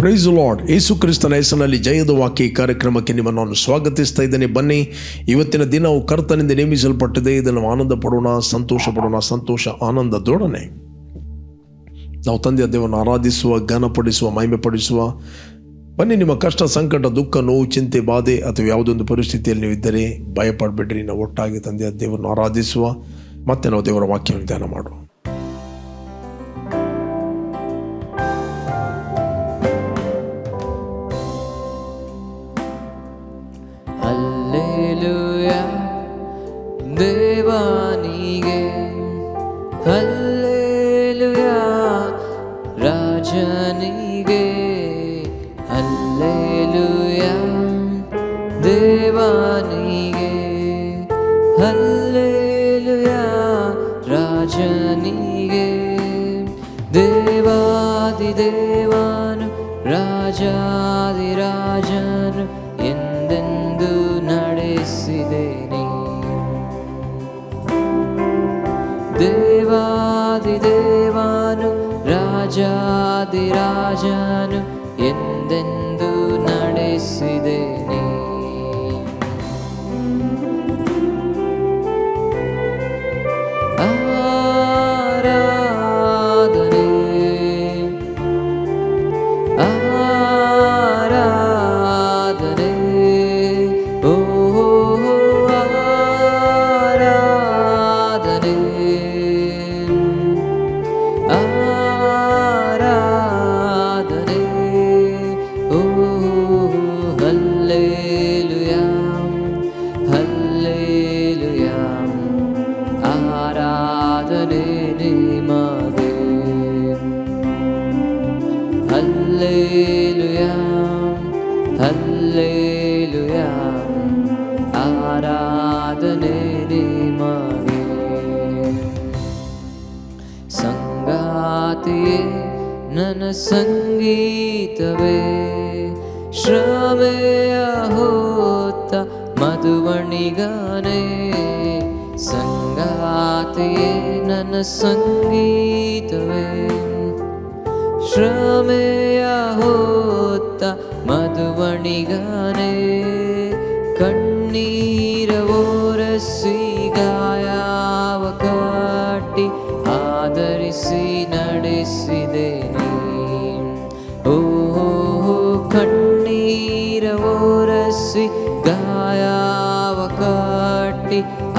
Price lord ಯೇಸು ಕ್ರಿಸ್ತನ ಹೆಸರಿನಲ್ಲಿ ಜಯದ ವಾಕ್ಯ ಈ ಕಾರ್ಯಕ್ರಮಕ್ಕೆ ನಿಮ್ಮನ್ನು ನಾನು ಸ್ವಾಗತಿಸ್ತಾ ಇದ್ದೇನೆ. ಬನ್ನಿ, ಇವತ್ತಿನ ದಿನವು ಕರ್ತನಿಂದ ನೇಮಿಸಲ್ಪಟ್ಟಿದೆ. ಇದನ್ನು ಆನಂದ ಪಡೋಣ, ಸಂತೋಷ ಪಡೋಣ, ಸಂತೋಷ ಆನಂದದೊಡನೆ ನಾವು ತಂದೆಯ ದೇವರನ್ನು ಆರಾಧಿಸುವ, ಘನಪಡಿಸುವ, ಮಹಿಮೆಪಡಿಸುವ, ಬನ್ನಿ, ನಿಮ್ಮ ಕಷ್ಟ, ಸಂಕಟ, ದುಃಖ, ನೋವು, ಚಿಂತೆ, ಬಾಧೆ ಅಥವಾ ಯಾವುದೊಂದು ಪರಿಸ್ಥಿತಿಯಲ್ಲಿ ನೀವು ಇದ್ದರೆ ಭಯಪಡಬೇಡ್ರಿ. ನಾವು ಒಟ್ಟಾಗಿ ತಂದೆಯ ದೇವರನ್ನು ಆರಾಧಿಸುವ, ಮತ್ತೆ ನಾವು ದೇವರ ವಾಕ್ಯವನ್ನು ಧ್ಯಾನ ಮಾಡುವ. ರಾಜನಿಗೆ ಹಲ್ಲೆಲೂಯ ದೇವಾನಿಗೆ ಹಲ್ಲೆಲೂಯ ರಾಜನಿಗೆ ದೇವಾದಿ ದೇವಾನು ರಾಜಾದಿರಾಜನು ಎಂದೆಂದು ನಡೆಸಿದೇನೆ. ದೇವಾದಿ ದೇವಾನು ರಾಜಾದಿರಾಜನು ಎಂದೆಂದು सङ्गातेन सङ्गीतमे श्रमे अहोत्त मधुवणिगाने कण्णीरवोरसि ಕಟ್ಟಿ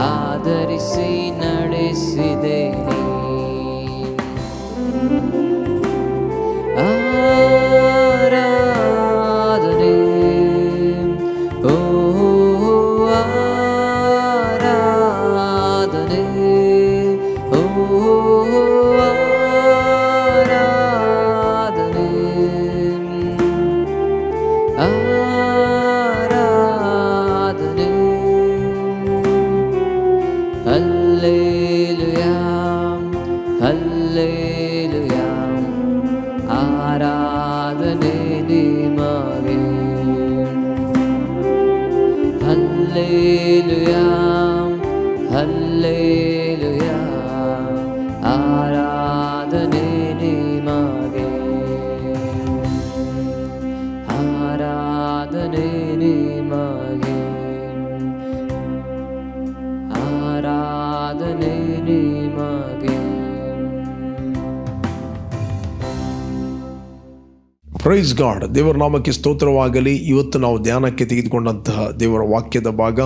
ಪ್ರೈಸ್ ಗಾಡ್ ದೇವರ ನಾಮಕ್ಕೆ ಸ್ತೋತ್ರವಾಗಲಿ. ಇವತ್ತು ನಾವು ಧ್ಯಾನಕ್ಕೆ ತೆಗೆದುಕೊಂಡಂತಹ ದೇವರ ವಾಕ್ಯದ ಭಾಗ.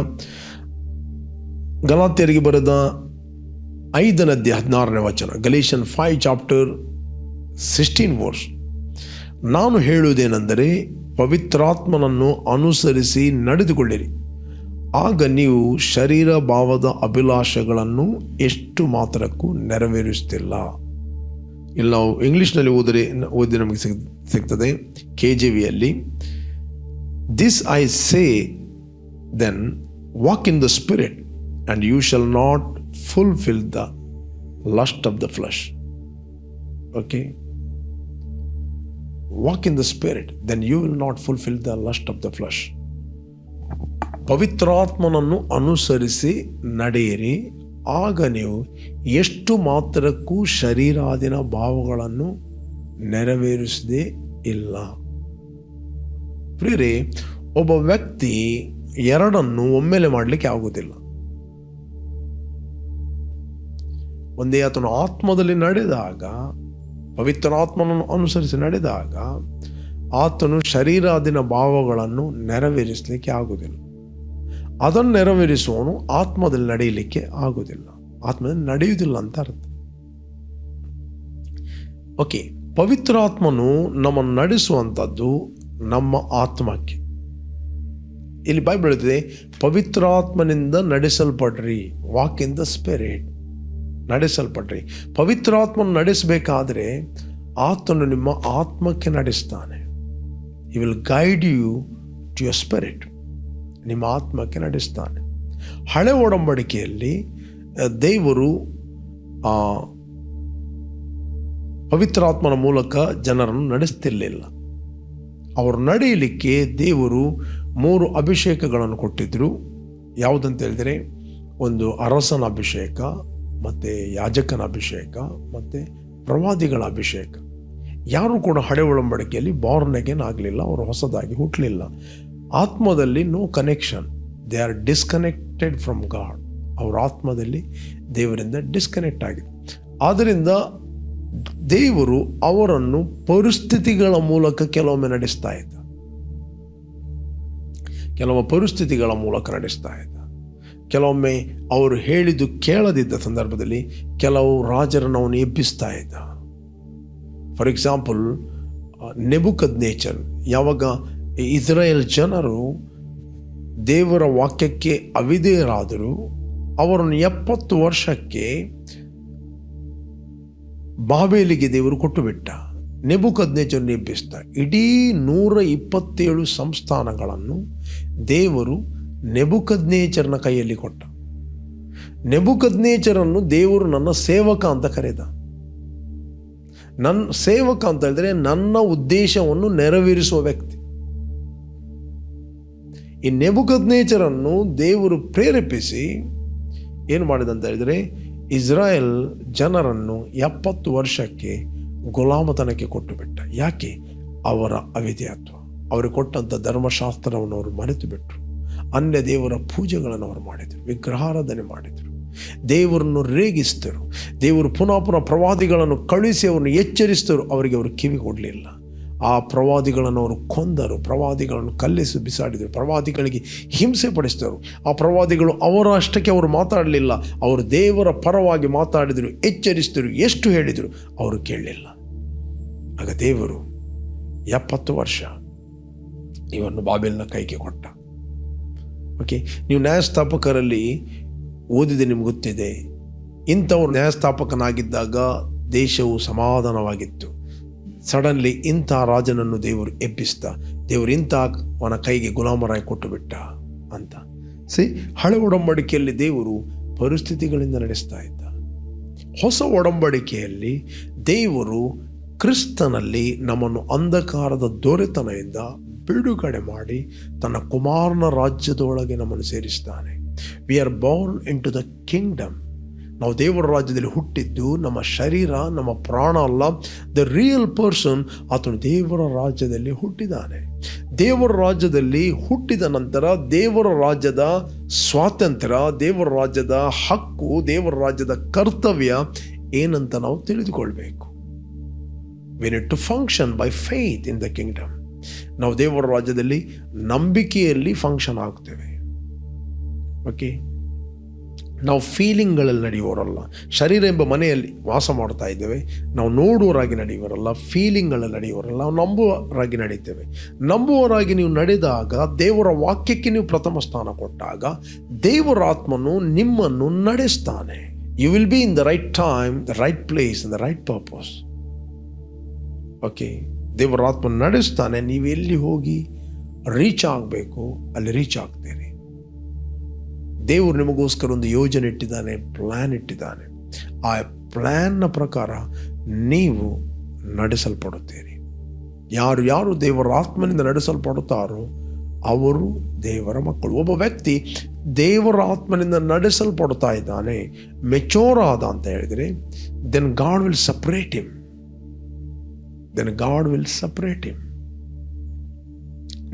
ಗಲಾತ್ಯರಿಗೆ ಬರೆದ ಐದನದ್ದೆ ಹದಿನಾರನೇ ವಚನ. Galatians five chapter sixteen verse ನಾನು ಹೇಳುವುದೇನೆಂದರೆ, ಪವಿತ್ರಾತ್ಮನನ್ನು ಅನುಸರಿಸಿ ನಡೆದುಕೊಳ್ಳಿರಿ. ಆಗ ನೀವು ಶರೀರ ಭಾವದ ಅಭಿಲಾಷೆಗಳನ್ನು ಎಷ್ಟು ಮಾತ್ರಕ್ಕೂ ನೆರವೇರಿಸುತ್ತಿಲ್ಲ. ಇಲ್ಲಿ ನಾವು ಇಂಗ್ಲೀಷ್ನಲ್ಲಿ ಓದರೆ ಓದಿ ನಮಗೆ ಸಿಗ್, ಸಿಗ್ತದೆ ಕೆ ಜಿ ವಿಯಲ್ಲಿ this I say then walk in the spirit and you shall not fulfil the lust of the flesh okay walk in the spirit then you will not fulfil the lust of the flesh ಪವಿತ್ರಾತ್ಮನನ್ನು ಅನುಸರಿಸಿ ನಡೆಯಿರಿ. ಆಗ ನೀವು ಎಷ್ಟು ಮಾತ್ರಕ್ಕೂ ಶರೀರಾದಿನ ಭಾವಗಳನ್ನು ನೆರವೇರಿಸದೇ ಇಲ್ಲ. ಪ್ರಿಯರೇ, ಒಬ್ಬ ವ್ಯಕ್ತಿ ಎರಡನ್ನು ಒಮ್ಮೆಲೆ ಮಾಡಲಿಕ್ಕೆ ಆಗುವುದಿಲ್ಲ. ಒಂದೇ ಆತನು ಆತ್ಮದಲ್ಲಿ ನಡೆದಾಗ, ಪವಿತ್ರಾತ್ಮನನ್ನು ಅನುಸರಿಸಿ ನಡೆದಾಗ, ಆತನು ಶರೀರಾದಿನ ಭಾವಗಳನ್ನು ನೆರವೇರಿಸಲಿಕ್ಕೆ ಆಗುವುದಿಲ್ಲ. ಅದನ್ನು ನೆರವೇರಿಸುವವನು ಆತ್ಮದಲ್ಲಿ ನಡೆಯಲಿಕ್ಕೆ ಆಗುವುದಿಲ್ಲ. ಆತ್ಮದಲ್ಲಿ ನಡೆಯುವುದಿಲ್ಲ ಅಂತ ಅರ್ಥ. ಓಕೆ ಪವಿತ್ರಾತ್ಮನು ನಮ್ಮನ್ನು ನಡೆಸುವಂಥದ್ದು ನಮ್ಮ ಆತ್ಮಕ್ಕೆ. ಇಲ್ಲಿ ಬೈಬಲ್ ಹೇಳ್ತಿದೆ ಪವಿತ್ರಾತ್ಮನಿಂದ ನಡೆಸಲ್ಪಡ್ರಿ ವಾಕ್ ಇನ್ ದ ಸ್ಪಿರಿಟ್ ನಡೆಸಲ್ಪಡ್ರಿ ಪವಿತ್ರಾತ್ಮನ ನಡೆಸಬೇಕಾದ್ರೆ ಆತನು ನಿಮ್ಮ ಆತ್ಮಕ್ಕೆ ನಡೆಸ್ತಾನೆ. He will guide you to your spirit ನಿಮ್ಮ ಆತ್ಮಕ್ಕೆ ನಡೆಸ್ತಾನೆ. ಹಳೆ ಒಡಂಬಡಿಕೆಯಲ್ಲಿ ದೇವರು ಪವಿತ್ರಾತ್ಮನ ಮೂಲಕ ಜನರನ್ನು ನಡೆಸ್ತಿರ್ಲಿಲ್ಲ. ಅವರು ನಡೆಯಲಿಕ್ಕೆ ದೇವರು ಮೂರು ಅಭಿಷೇಕಗಳನ್ನು ಕೊಟ್ಟಿದ್ದರು ಯಾವುದಂತ ಹೇಳಿದರೆ, ಒಂದು ಅರಸನ ಅಭಿಷೇಕ, ಮತ್ತು ಯಾಜಕನ ಅಭಿಷೇಕ, ಮತ್ತು ಪ್ರವಾದಿಗಳ ಅಭಿಷೇಕ. ಯಾರು ಕೂಡ ಹಳೆ ಒಳಂಬಡಿಕೆಯಲ್ಲಿ ಬಾರ್ನ್ ಅಗೇನ್ ಆಗಲಿಲ್ಲ, ಅವರು ಹೊಸದಾಗಿ ಹುಟ್ಟಲಿಲ್ಲ ಆತ್ಮದಲ್ಲಿ no connection they are disconnected from God ಅವರ ಆತ್ಮದಲ್ಲಿ ದೇವರಿಂದ ಡಿಸ್ಕನೆಕ್ಟ್ ಆಗಿದೆ. ಆದ್ದರಿಂದ ದೇವರು ಅವರನ್ನು ಪರಿಸ್ಥಿತಿಗಳ ಮೂಲಕ ಕೆಲವೊಮ್ಮೆ ನಡೆಸ್ತಾ ಇದ್ದ. ಕೆಲವು ಪರಿಸ್ಥಿತಿಗಳ ಮೂಲಕ ನಡೆಸ್ತಾ ಇದ್ದ. ಕೆಲವೊಮ್ಮೆ ಅವರು ಹೇಳಿದ್ದು ಕೇಳದಿದ್ದ ಸಂದರ್ಭದಲ್ಲಿ ಕೆಲವು ರಾಜರನ್ನು ಅವನು ಎಬ್ಬಿಸ್ತಾ ಇದ್ದ. ಫಾರ್ ಎಕ್ಸಾಂಪಲ್ ನೆಬುಕದ್ ನೇಚರ್ ಯಾವಾಗ ಇಸ್ರಾಯೇಲ್ ಜನರು ದೇವರ ವಾಕ್ಯಕ್ಕೆ ಅವಿಧೇಯರಾದರು. ಅವರನ್ನು ಎಪ್ಪತ್ತು ವರ್ಷಕ್ಕೆ ಬಾಬೇಲಿಗೆ ದೇವರು ಕೊಟ್ಟು ಬಿಟ್ಟ ನೆಬುಕದ್ನೇಚರನ್ನು ಎಬ್ಬಿಸ್ತ ಇಡೀ ನೂರ ಇಪ್ಪತ್ತೇಳು ಸಂಸ್ಥಾನಗಳನ್ನು ದೇವರು ನೆಬುಕದ್ನೇಚರ್ನ ಕೈಯಲ್ಲಿ ಕೊಟ್ಟ. ನೆಬುಕದ್ನೇಚರನ್ನು ದೇವರು ನನ್ನ ಸೇವಕ ಅಂತ ಕರೆದ. ನನ್ನ ಸೇವಕ ಅಂತ ಹೇಳಿದ್ರೆ ನನ್ನ ಉದ್ದೇಶವನ್ನು ನೆರವೇರಿಸುವ ವ್ಯಕ್ತಿ. ಈ ನೆಬುಕದ್ನೇಚರನ್ನು ದೇವರು ಪ್ರೇರೇಪಿಸಿ ಏನು ಮಾಡಿದಂತ ಹೇಳಿದರೆ, ಇಸ್ರಾಯೇಲ್ ಜನರನ್ನು ಎಪ್ಪತ್ತು ವರ್ಷಕ್ಕೆ ಗುಲಾಮತನಕ್ಕೆ ಕೊಟ್ಟು ಬಿಟ್ಟ ಯಾಕೆ? ಅವರ ಅವಿಧೇಯತ್ವ. ಅವರು ಕೊಟ್ಟಂಥ ಧರ್ಮಶಾಸ್ತ್ರವನ್ನು ಅವರು ಮರೆತು ಬಿಟ್ಟರು ಅನ್ಯ ದೇವರ ಪೂಜೆಗಳನ್ನು ಅವರು ಮಾಡಿದರು, ವಿಗ್ರಹಾರಾಧನೆ ಮಾಡಿದರು. ದೇವರನ್ನು ರೇಗಿಸಿದರು. ದೇವರು ಪುನಃ ಪುನಃ ಪ್ರವಾದಿಗಳನ್ನು ಕಳುಹಿಸಿ ಅವರನ್ನು ಎಚ್ಚರಿಸಿದರು. ಅವರಿಗೆ ಅವರು ಕಿವಿ ಕೊಡಲಿಲ್ಲ ಆ ಪ್ರವಾದಿಗಳನ್ನು ಅವರು ಕೊಂದರು, ಪ್ರವಾದಿಗಳನ್ನು ಕಲ್ಲಿಸಿ ಬಿಸಾಡಿದರು, ಪ್ರವಾದಿಗಳಿಗೆ ಹಿಂಸೆ ಪಡಿಸಿದರು. ಆ ಪ್ರವಾದಿಗಳು ಅವರ ಅಷ್ಟಕ್ಕೆ ಅವರು ಮಾತಾಡಲಿಲ್ಲ, ಅವರು ದೇವರ ಪರವಾಗಿ ಮಾತಾಡಿದರು, ಎಚ್ಚರಿಸಿದರು, ಎಷ್ಟು ಹೇಳಿದರು, ಅವರು ಕೇಳಲಿಲ್ಲ. ಆಗ ದೇವರು, ಎಪ್ಪತ್ತು ವರ್ಷ ಇವನ್ನು ಬಾಬೆಲ್ನ ಕೈಗೆ ಕೊಟ್ಟ. ಓಕೆ ನೀವು ನ್ಯಾಯಸ್ಥಾಪಕರಲ್ಲಿ ಓದಿದೆ ನಿಮ್ಗೆ ಗೊತ್ತಿದೆ, ಇಂಥವ್ರು ನ್ಯಾಯಸ್ಥಾಪಕನಾಗಿದ್ದಾಗ ದೇಶವು ಸಮಾಧಾನವಾಗಿತ್ತು. ಸಡನ್ಲಿ ಇಂಥ ರಾಜನನ್ನು ದೇವರು ಎಬ್ಬಿಸ್ತಾ, ದೇವರು ಇಂಥ ಅವನ ಕೈಗೆ ಗುಲಾಮರಾಯ್ ಕೊಟ್ಟು ಬಿಟ್ಟ ಅಂತ. ಸಿ ಹಳೆ ಒಡಂಬಡಿಕೆಯಲ್ಲಿ ದೇವರು ಪರಿಸ್ಥಿತಿಗಳಿಂದ ನಡೆಸ್ತಾ ಇದ್ದ. ಹೊಸ ಒಡಂಬಡಿಕೆಯಲ್ಲಿ ದೇವರು ಕ್ರಿಸ್ತನಲ್ಲಿ ನಮ್ಮನ್ನು ಅಂಧಕಾರದ ದೊರೆತನದಿಂದ ಬಿಡುಗಡೆ ಮಾಡಿ ತನ್ನ ಕುಮಾರನ ರಾಜ್ಯದೊಳಗೆ ನಮ್ಮನ್ನು ಸೇರಿಸ್ತಾನೆ. We are born into the kingdom ನಾವು ದೇವರ ರಾಜ್ಯದಲ್ಲಿ ಹುಟ್ಟಿದ್ದು ನಮ್ಮ ಶರೀರ, ನಮ್ಮ ಪ್ರಾಣ ಅಲ್ಲ. ದ ರಿಯಲ್ ಪರ್ಸನ್ ಆತನು ದೇವರ ರಾಜ್ಯದಲ್ಲಿ ಹುಟ್ಟಿದ್ದಾನೆ ದೇವರ ರಾಜ್ಯದಲ್ಲಿ ಹುಟ್ಟಿದ ನಂತರ ದೇವರ ರಾಜ್ಯದ ಸ್ವಾತಂತ್ರ್ಯ, ದೇವರ ರಾಜ್ಯದ ಹಕ್ಕು, ದೇವರ ರಾಜ್ಯದ ಕರ್ತವ್ಯ ಏನಂತ ನಾವು ತಿಳಿದುಕೊಳ್ಬೇಕು. We need to function by faith in the kingdom ನಾವು ದೇವರ ರಾಜ್ಯದಲ್ಲಿ ನಂಬಿಕೆಯಲ್ಲಿ ಫಂಕ್ಷನ್ ಆಗ್ತೇವೆ. ಓಕೆ ನಾವು ಫೀಲಿಂಗ್ಗಳಲ್ಲಿ ನಡೆಯುವವರಲ್ಲ. ಶರೀರ ಎಂಬ ಮನೆಯಲ್ಲಿ ವಾಸ ಮಾಡ್ತಾ ಇದ್ದೇವೆ. ನಾವು ನೋಡುವರಾಗಿ ನಡೆಯುವರಲ್ಲ ಫೀಲಿಂಗ್ಗಳಲ್ಲಿ ನಡೆಯುವರಲ್ಲ ನಾವು ನಂಬುವರಾಗಿ ನಡೀತೇವೆ. ನಂಬುವರಾಗಿ ನೀವು ನಡೆದಾಗ, ದೇವರ ವಾಕ್ಯಕ್ಕೆ ನೀವು ಪ್ರಥಮ ಸ್ಥಾನ ಕೊಟ್ಟಾಗ, ದೇವರ ಆತ್ಮನು ನಿಮ್ಮನ್ನು ನಡೆಸ್ತಾನೆ. You will be in the right time the right place in the right purpose okay ದೇವರ ಆತ್ಮ ನಡೆಸ್ತಾನೆ. ನೀವು ಎಲ್ಲಿ ಹೋಗಿ ರೀಚ್ ಆಗಬೇಕು, ಅಲ್ಲಿ ರೀಚ್ ಆಗ್ತೀರಿ. ದೇವರು ನಿಮಗೋಸ್ಕರ ಒಂದು ಯೋಜನೆ ಇಟ್ಟಿದ್ದಾನೆ ಪ್ಲ್ಯಾನ್ ಇಟ್ಟಿದ್ದಾನೆ. ಆ ಪ್ಲ್ಯಾನ್ನ ಪ್ರಕಾರ ನೀವು ನಡೆಸಲ್ಪಡುತ್ತೀರಿ. ಯಾರು ಯಾರು ದೇವರ ಆತ್ಮನಿಂದ ನಡೆಸಲ್ಪಡುತ್ತಾರೋ ಅವರು ದೇವರ ಮಕ್ಕಳು. ಒಬ್ಬ ವ್ಯಕ್ತಿ ದೇವರ ಆತ್ಮನಿಂದ ನಡೆಸಲ್ಪಡ್ತಾ ಇದ್ದಾನೆ ಮೆಚೋರ್ ಆದ ಅಂತ ಹೇಳಿದರೆ then God will separate him then God will separate him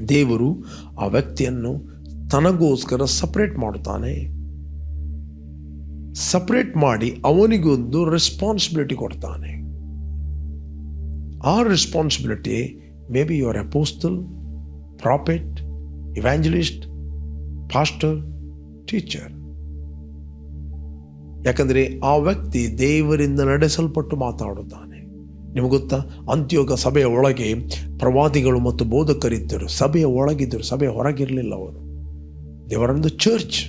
ದೇವರು ಆ ವ್ಯಕ್ತಿಯನ್ನು ತನಗೋಸ್ಕರ ಸಪ್ರೇಟ್ ಮಾಡುತ್ತಾನೆ. ಸಪ್ರೇಟ್ ಮಾಡಿ ಅವನಿಗೊಂದು ರೆಸ್ಪಾನ್ಸಿಬಿಲಿಟಿ ಕೊಡ್ತಾನೆ. ಆ responsibility may be your apostle prophet evangelist pastor teacher ಯಾಕಂದರೆ ಆ ವ್ಯಕ್ತಿ ದೇವರಿಂದ ನಡೆಸಲ್ಪಟ್ಟು ಮಾತಾಡುತ್ತಾನೆ. ನಿಮಗೆ ಗೊತ್ತಾ? ಅಂತ್ಯೋಗ ಸಭೆಯ ಒಳಗೆ ಪ್ರವಾದಿಗಳು ಮತ್ತು ಬೋಧಕರಿದ್ದರು. ಸಭೆಯ ಒಳಗಿದ್ದರು. ಸಭೆಯ ಹೊರಗಿರಲಿಲ್ಲ ಅವರು. ದೇವರೊಂದು ಚರ್ಚ್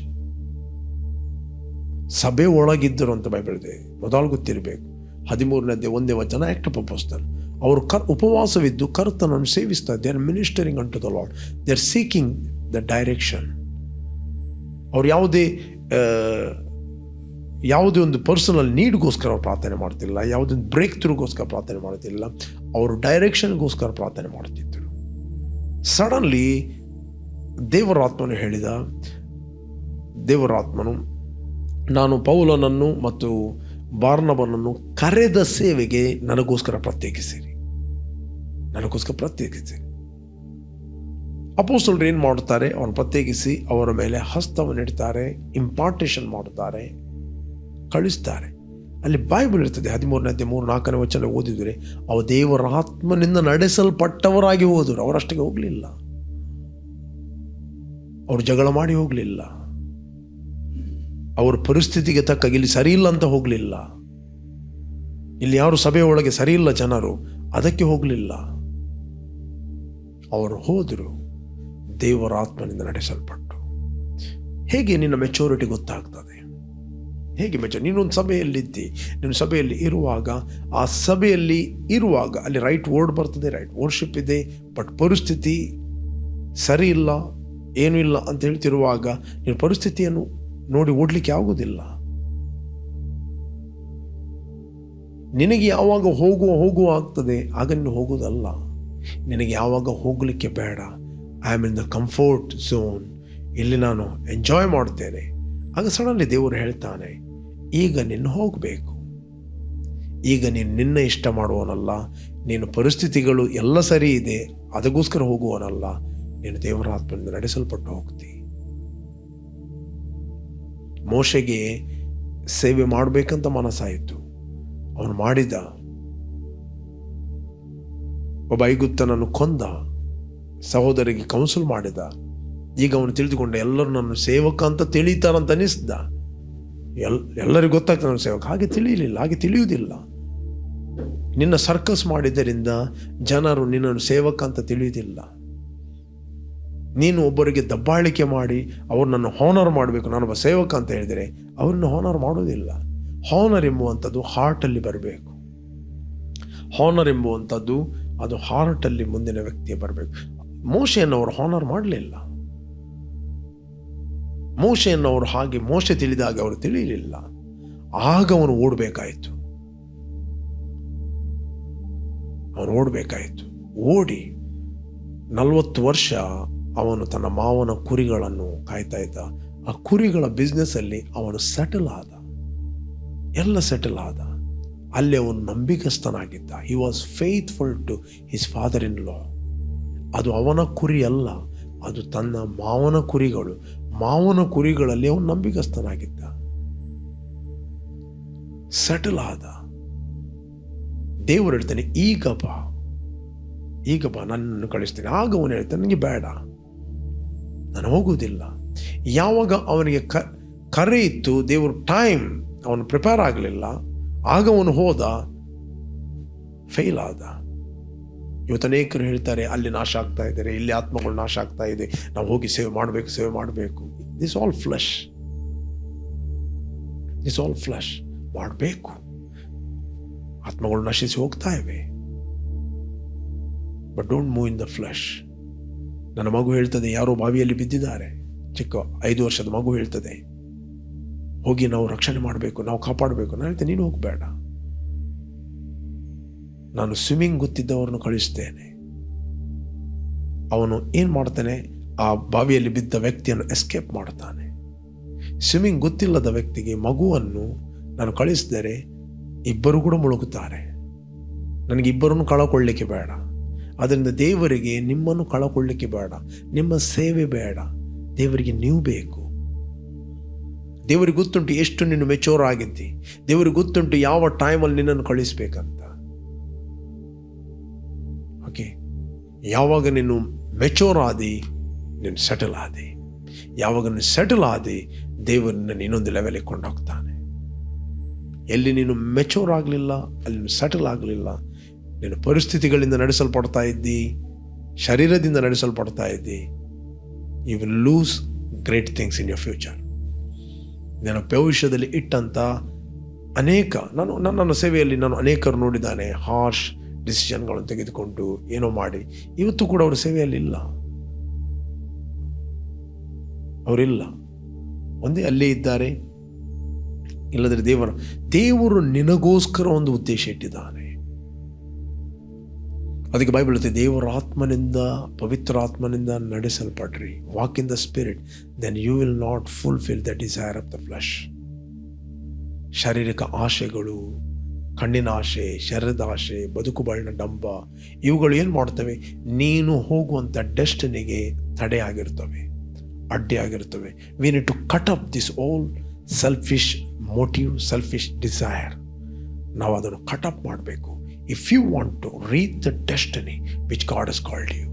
ಸಭೆ ಒಳಗಿದ್ದರು ಅಂತ ಬೈಬಲ್ ಇದೆ. ಮೊದಲು ಗೊತ್ತಿರಬೇಕು. ಹದಿಮೂರನೇ ಒಂದೇ ವಚನ ಆಕ್ಟ್ ಆಫ್ ಅಪೋಸ್ತಲ್ ಅವರು ಕರ್ ಉಪವಾಸವಿದ್ದು ಕರ್ತನನ್ನು ಸೇವಿಸ್ತಾರೆ they are ministering to the Lord they are seeking the direction ಅವ್ರು ಯಾವುದೇ ಯಾವುದೇ ಒಂದು ಪರ್ಸನಲ್ ನೀಡ್ಗೋಸ್ಕರ ಅವ್ರು ಪ್ರಾರ್ಥನೆ ಮಾಡ್ತಿಲ್ಲ, ಯಾವುದೇ ಒಂದು ಬ್ರೇಕ್ ಥ್ರೂಗೋಸ್ಕರ ಪ್ರಾರ್ಥನೆ ಮಾಡ್ತಿಲ್ಲ. ಅವರು ಡೈರೆಕ್ಷನ್ಗೋಸ್ಕರ ಪ್ರಾರ್ಥನೆ ಮಾಡ್ತಿದ್ದರು. ಸಡನ್ಲಿ ದೇವರಾತ್ಮನು ಹೇಳಿದ, ದೇವರಾತ್ಮನು, ನಾನು ಪೌಲನನ್ನು ಮತ್ತು ಬಾರ್ನಬನನ್ನು ಕರೆದ ಸೇವೆಗೆ ನನಗೋಸ್ಕರ ಪ್ರತ್ಯೇಕಿಸಿರಿ. ನನಗೋಸ್ಕರ ಪ್ರತ್ಯೇಕಿಸಿ ಅಪೋಸ್ತಲರು ಏನು ಮಾಡುತ್ತಾರೆ? ಅವನು ಪ್ರತ್ಯೇಕಿಸಿ ಅವರ ಮೇಲೆ ಹಸ್ತವನ್ನು ಇಡ್ತಾರೆ ಇಂಪಾರ್ಟೇಷನ್ ಮಾಡುತ್ತಾರೆ ಕಳಿಸ್ತಾರೆ ಅಲ್ಲಿ ಬೈಬಲ್ ಇರ್ತದೆ, ಹದಿಮೂರನೇ ಮೂರು ನಾಲ್ಕನೇ ವಚನ ಓದಿದರೆ, ಅವ ದೇವರ ಆತ್ಮನಿಂದ ನಡೆಸಲ್ಪಟ್ಟವರಾಗಿ ಹೋದರು, ಅವರಷ್ಟಿಗೆ ಹೋಗಲಿಲ್ಲ. ಅವರು ಜಗಳ ಮಾಡಿ ಹೋಗಲಿಲ್ಲ. ಅವ್ರ ಪರಿಸ್ಥಿತಿಗೆ ತಕ್ಕ ಇಲ್ಲಿ ಸರಿಯಿಲ್ಲ ಅಂತ ಹೋಗಲಿಲ್ಲ. ಇಲ್ಲಿ ಯಾರು ಸಭೆಯೊಳಗೆ ಸರಿಯಿಲ್ಲ ಜನರು, ಅದಕ್ಕೆ ಹೋಗಲಿಲ್ಲ. ಅವರು ಹೋದರು, ದೇವರ ಆತ್ಮನಿಂದ ನಡೆಸಲ್ಪಟ್ಟು. ಹೇಗೆ ನಿನ್ನ ಮೆಚೋರಿಟಿ ಗೊತ್ತಾಗ್ತದೆ? ಹೇಗೆ ಮೆಚ ನೀನೊಂದು ಸಭೆಯಲ್ಲಿದ್ದಿ, ನೀನು ಸಭೆಯಲ್ಲಿ ಇರುವಾಗ, ಆ ಸಭೆಯಲ್ಲಿ ಇರುವಾಗ, ಅಲ್ಲಿ ರೈಟ್ ವರ್ಡ್ ಬರ್ತದೆ ರೈಟ್ ವರ್ಷಿಪ್ ಇದೆ ಬಟ್ ಪರಿಸ್ಥಿತಿ ಸರಿ ಇಲ್ಲ. ಏನೂ ಇಲ್ಲ ಅಂತ ಹೇಳ್ತಿರುವಾಗ ನೀನು ಪರಿಸ್ಥಿತಿಯನ್ನು ನೋಡಿ ಓಡಲಿಕ್ಕೆ ಆಗುವುದಿಲ್ಲ. ನಿನಗೆ ಯಾವಾಗ ಹೋಗುವ ಹೋಗುವ ಆಗ್ತದೆ, ಆಗ ನೀನು ಹೋಗೋದಲ್ಲ ನಿನಗೆ ಯಾವಾಗ ಹೋಗಲಿಕ್ಕೆ ಬೇಡ. I am in the comfort zone ಇಲ್ಲಿ ನಾನು ಎಂಜಾಯ್ ಮಾಡ್ತೇನೆ ಆಗ ಸಡನ್ಲಿ ದೇವರು ಹೇಳ್ತಾನೆ, ಈಗ ನಿನ್ನ ಹೋಗಬೇಕು. ಈಗ ನೀನು ನಿನ್ನ ಇಷ್ಟ ಮಾಡುವನಲ್ಲ. ನೀನು ಪರಿಸ್ಥಿತಿಗಳು ಎಲ್ಲ ಸರಿ ಇದೆ, ಅದಕ್ಕೋಸ್ಕರ ಹೋಗುವನಲ್ಲ. ನೀನು ದೇವರ ಆತ್ಮನಿಂದ ನಡೆಸಲ್ಪಟ್ಟು ಹೋಗ್ತಿ. ಮೋಶೆಗೆ ಸೇವೆ ಮಾಡಬೇಕಂತ ಮನಸ್ಸಾಯಿತು. ಅವನು ಮಾಡಿದ ಒಬ್ಬ ಐಗುತ್ತನನ್ನು ಕೊಂದ, ಸಹೋದರಿಗೆ ಕೌನ್ಸಿಲ್ ಮಾಡಿದ. ಈಗ ಅವನು ತಿಳಿದುಕೊಂಡ ಎಲ್ಲರೂ ನನ್ನ ಸೇವಕ ಅಂತ ತಿಳಿತಾರಂತ ಅನಿಸ್ದ. ಎಲ್, ಎಲ್ಲರಿಗೂ ಗೊತ್ತಾಗ್ತದೆ ನನ್ನ ಸೇವಕ. ಹಾಗೆ ತಿಳಿಯಲಿಲ್ಲ ಹಾಗೆ ತಿಳಿಯುವುದಿಲ್ಲ. ನಿನ್ನ ಸರ್ಕಸ್ ಮಾಡಿದ್ದರಿಂದ ಜನರು ನಿನ್ನನ್ನು ಸೇವಕ ಅಂತ ತಿಳಿಯುವುದಿಲ್ಲ. ನೀನು ಒಬ್ಬರಿಗೆ ದಬ್ಬಾಳಿಕೆ ಮಾಡಿ ಅವ್ರನ್ನನ್ನು ಹಾನರ್ ಮಾಡಬೇಕು. ನಾನೊಬ್ಬ ಸೇವಕ ಅಂತ ಹೇಳಿದರೆ ಅವ್ರನ್ನ ಹಾನರ್ ಮಾಡೋದಿಲ್ಲ. ಹಾನರ್ ಎಂಬುವಂಥದ್ದು ಹಾರ್ಟಲ್ಲಿ ಬರಬೇಕು. ಹಾನರ್ ಎಂಬುವಂಥದ್ದು ಅದು ಹಾರ್ಟಲ್ಲಿ ಮುಂದಿನ ವ್ಯಕ್ತಿಯ ಬರಬೇಕು. ಮೋಶೆಯನ್ನು ಅವರು ಹಾನರ್ ಮಾಡಲಿಲ್ಲ. ಮೋಶೆಯನ್ನು ಅವರು ಹಾಗೆ ಮೋಶೆ ತಿಳಿದಾಗ ಅವರು ತಿಳಿಯಲಿಲ್ಲ ಆಗ ಅವನು ಓಡಬೇಕಾಯಿತು. ಅವನು ಓಡಬೇಕಾಯಿತು. ಓಡಿ ನಲವತ್ತು ವರ್ಷ ಅವನು ತನ್ನ ಮಾವನ ಕುರಿಗಳನ್ನು ಕಾಯ್ತಾ ಇದ್ದ. ಆ ಕುರಿಗಳ ಬಿಸ್ನೆಸ್ಸಲ್ಲಿ ಅವನು ಸೆಟಲ್ ಆದ. ಎಲ್ಲ ಸೆಟಲ್ ಆದ. ಅಲ್ಲಿ ಅವನು ನಂಬಿಕಸ್ಥನಾಗಿದ್ದ he was faithful to his father in law ಅದು ಅವನ ಕುರಿ ಅಲ್ಲ ಅದು ತನ್ನ ಮಾವನ ಕುರಿಗಳು. ಮಾವನ ಕುರಿಗಳಲ್ಲಿ ಅವನು ನಂಬಿಕಸ್ಥನಾಗಿದ್ದ ಸೆಟಲ್ ಆದ. ದೇವರು ಹೇಳ್ತಾನೆ ಈಗ ಬಾ ಈಗ ಬಾ ನನ್ನನ್ನು ಕಳಿಸ್ತೇನೆ. ಆಗ ಅವನು ಹೇಳ್ತಾನೆ ನನಗೆ ಬೇಡ. ನಾನು ಹೋಗುವುದಿಲ್ಲ. ಯಾವಾಗ ಅವನಿಗೆ ಕ, ಕರೆ ಇತ್ತು, ದೇವರು ಟೈಮ್ ಅವನು ಪ್ರಿಪೇರ್ ಆಗಲಿಲ್ಲ, ಆಗ ಅವನು ಹೋದ ಫೇಲ್ ಆದ. ಇವತ್ತು ಅನೇಕರು ಹೇಳ್ತಾರೆ, ಅಲ್ಲಿ ನಾಶ ಆಗ್ತಾ ಇದ್ದಾರೆ ಇಲ್ಲಿ ಆತ್ಮಗಳು ನಾಶ ಆಗ್ತಾ ಇದೆ, ನಾವು ಹೋಗಿ ಸೇವೆ ಮಾಡಬೇಕು ಸೇವೆ ಮಾಡಬೇಕು. This all flesh this all flesh ಮಾಡಬೇಕು. ಆತ್ಮಗಳು ನಶಿಸಿ ಹೋಗ್ತಾ ಇವೆ. But don't move in the flesh ನನ್ನ ಮಗು ಹೇಳ್ತದೆ, ಯಾರೋ ಬಾವಿಯಲ್ಲಿ ಬಿದ್ದಿದ್ದಾರೆ. ಚಿಕ್ಕ ಐದು ವರ್ಷದ ಮಗು ಹೇಳ್ತದೆ, ಹೋಗಿ ನಾವು ರಕ್ಷಣೆ ಮಾಡಬೇಕು, ನಾವು ಕಾಪಾಡಬೇಕು. ನಾನು ಹೇಳ್ತೇನೆ, ನೀನು ಹೋಗಬೇಡ. ನಾನು ಸ್ವಿಮ್ಮಿಂಗ್ ಗೊತ್ತಿದ್ದವರನ್ನು ಕಳಿಸ್ತೇನೆ. ಅವನು ಏನು ಮಾಡ್ತಾನೆ? ಆ ಬಾವಿಯಲ್ಲಿ ಬಿದ್ದ ವ್ಯಕ್ತಿಯನ್ನು ಎಸ್ಕೇಪ್ ಮಾಡ್ತಾನೆ. ಸ್ವಿಮ್ಮಿಂಗ್ ಗೊತ್ತಿಲ್ಲದ ವ್ಯಕ್ತಿಗೆ ಮಗುವನ್ನು ನಾನು ಕಳಿಸಿದರೆ ಇಬ್ಬರು ಕೂಡ ಮುಳುಗುತ್ತಾರೆ. ನನಗಿಬ್ಬರನ್ನು ಕಳಕೊಳ್ಳಿಕ್ಕೆ ಬೇಡ. ಅದರಿಂದ ದೇವರಿಗೆ ನಿಮ್ಮನ್ನು ಕಳಕೊಳ್ಳಿಕ್ಕೆ ಬೇಡ. ನಿಮ್ಮ ಸೇವೆ ಬೇಡ. ದೇವರಿಗೆ ನೀವು ಬೇಕು. ದೇವರಿಗೆ ಗೊತ್ತುಂಟು ಎಷ್ಟು ನೀನು ಮೆಚೂರ್ ಆಗಿದ್ದಿ. ದೇವರಿಗೆ ಗೊತ್ತುಂಟು ಯಾವ ಟೈಮಲ್ಲಿ ನಿನ್ನನ್ನು ಕಳಿಸ್ಬೇಕಂತ. ಓಕೆ ಯಾವಾಗ ನೀನು ಮೆಚೂರ್ ಆದಿ, ನೀನು ಸೆಟಲ್ ಆದಿ. ಯಾವಾಗ ನೀನು ಸೆಟಲ್ ಆದಿ ದೇವರನ್ನ ಇನ್ನೊಂದು ಲೆವೆಲಿಗೆ ಕೊಂಡೋಗ್ತಾನೆ. ಎಲ್ಲಿ ನೀನು ಮೆಚೂರ್ ಆಗಲಿಲ್ಲ, ಅಲ್ಲಿ ಸೆಟಲ್ ಆಗಲಿಲ್ಲ ನೀನು ಪರಿಸ್ಥಿತಿಗಳಿಂದ ನಡೆಸಲ್ಪಡ್ತಾ ಇದ್ದಿ, ಶರೀರದಿಂದ ನಡೆಸಲ್ಪಡ್ತಾ ಇದ್ದಿ you will lose great things in your future ನನ್ನ ಭವಿಷ್ಯದಲ್ಲಿ ಇಟ್ಟಂಥ ಅನೇಕ, ನಾನು ನನ್ನ ಸೇವೆಯಲ್ಲಿ ನಾನು ಅನೇಕರು ನೋಡಿದ್ದಾನೆ ಹಾರ್ಷ್ ಡಿಸಿಷನ್ಗಳನ್ನು ತೆಗೆದುಕೊಂಡು ಏನೋ ಮಾಡಿ. ಇವತ್ತು ಕೂಡ ಅವರ ಸೇವೆಯಲ್ಲಿ ಇಲ್ಲ. ಅವರಿಲ್ಲ. ಒಂದೇ ಅಲ್ಲೇ ಇದ್ದಾರೆ. ಇಲ್ಲದ್ರೆ ದೇವರ, ದೇವರು ನಿನಗೋಸ್ಕರ ಒಂದು ಉದ್ದೇಶ ಇಟ್ಟಿದ್ದಾನೆ. ಅದಕ್ಕೆ ಬೈಬಲ್ ಹೇಳುತ್ತೆ, ದೇವರ ಆತ್ಮನಿಂದ, ಪವಿತ್ರ ಆತ್ಮನಿಂದ ನಡೆಸಲ್ಪಡ್ರಿ. Walk in the spirit then you will not fulfil the desire of the flesh ಶಾರೀರಿಕ ಆಶೆಗಳು ಕಣ್ಣಿನ ಆಶೆ ಶರೀರದ ಆಶೆ ಬದುಕು ಬಾಳಿನ ಡಂಬ, ಇವುಗಳು ಏನು ಮಾಡ್ತವೆ ನೀನು ಹೋಗುವಂಥ ಡೆಸ್ಟಿನಿಗೆ ತಡೆಯಾಗಿರ್ತವೆ ಅಡ್ಡಿಯಾಗಿರ್ತವೆ we need to cut up this whole selfish motive selfish desire ನಾವು ಅದನ್ನು ಕಟ್ ಅಪ್ ಮಾಡಬೇಕು. If you want to reach the destiny which God is called you